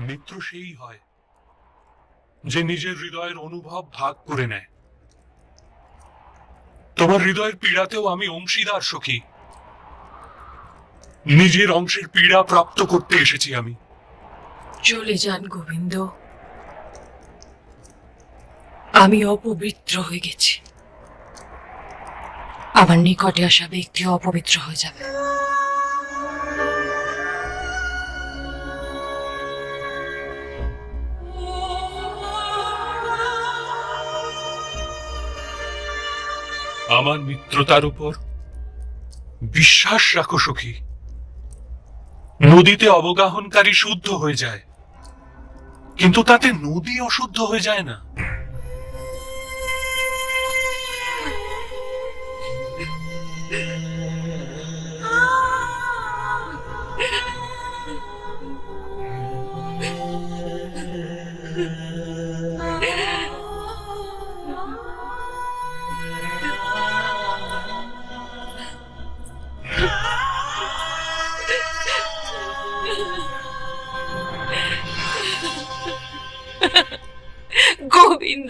মিত্র সেই হয়, যে নিজের হৃদয়ের অনুভব ভাগ করে নেয়। তোমার হৃদয়ের পীড়াতেও আমি অংশীদার সখী। নিজের অংশের পীড়া প্রাপ্ত করতে এসেছি আমি। চলে যান গোবিন্দ। আমি অপবিত্র হয়ে গেছি। আমার নিকটে আসা ব্যক্তি অপবিত্র হয়ে যাবে। আমার মিত্রতার উপর বিশ্বাস রাখো, সখী। নদীতে অবগাহনকারী শুদ্ধ হয়ে যায়, কিন্তু তাতে নদী অশুদ্ধ হয়ে যায় না।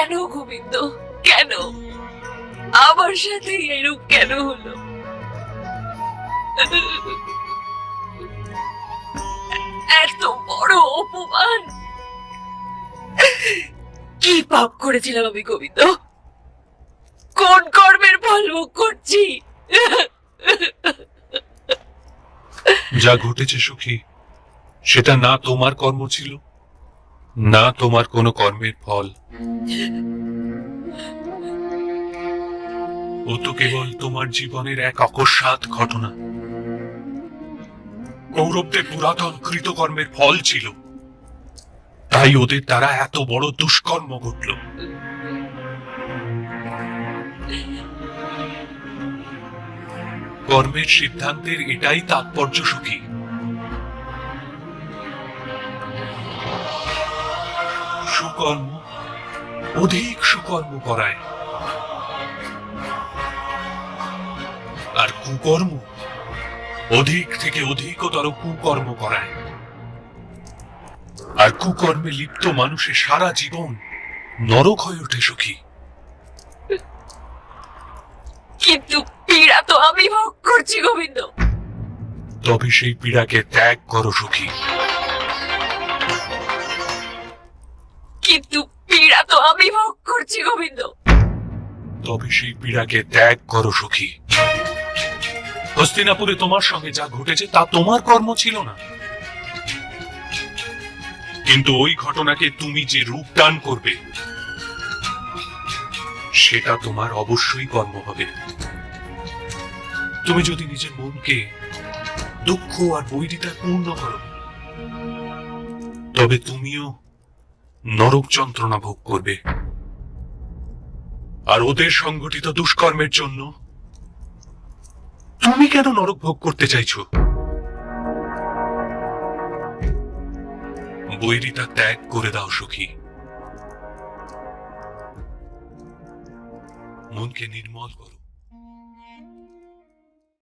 কেন গোবিন্দ? কেন? আমার সাথে এরূপ কেন হলো? এত বড় অপমান! কি পাপ করেছিলাম আমি গোবিন্দ? কোন কর্মের ফল ভোগ করছি? যা ঘটেছে সুখী, সেটা না তোমার কর্ম ছিল? না তোমার কোনো কর্মের ফল। ও তো কেবল তোমার জীবনের এক অকস্মাৎ ঘটনা। কৌরবদের পুরাতন কৃতকর্মের ফল ছিল। তাই ওদের দ্বারা এত বড় দুষ্কর্ম ঘটল। কর্মের সিদ্ধান্তের এটাই তাৎপর্য সুখী। সুকর্ম অধিক সুকর্ম করায়। আর কুকর্ম অধিক থেকে অধিকতর কুকর্ম করায়। আর কুকর্মে লিপ্ত মানুষের সারা জীবন নরক হয়ে ওঠে সুখী। কিন্তু পীড়া তো আমি ভোগ করছি গোবিন্দ। তবে সেই পীড়াকে ত্যাগ করো সুখী। কিন্তু পীড়া তো আমি ভোগ করছি, গোবিন্দ। তবে সেই পীড়াকে ত্যাগ করো, সুখী। হস্তিনাপুরে তোমার সঙ্গে যা ঘটেছে, তা তোমার কর্ম ছিল না। কিন্তু ওই ঘটনাকে তুমি যে রূপ দান করবে, সেটা তোমার অবশ্যই কর্ম হবে। তুমি যদি নিজের মনকে দুঃখ আর বৈরিতায় পূর্ণ করো, তবে তুমিও নরক যন্ত্রণা ভোগ করবে। আর ওদের সংগঠিত দুষ্কর্মের জন্য তুমি কেন নরক ভোগ করতে চাইছো? বৈরিতা ত্যাগ করে দাও, সুখী। মনকে নির্মল করো।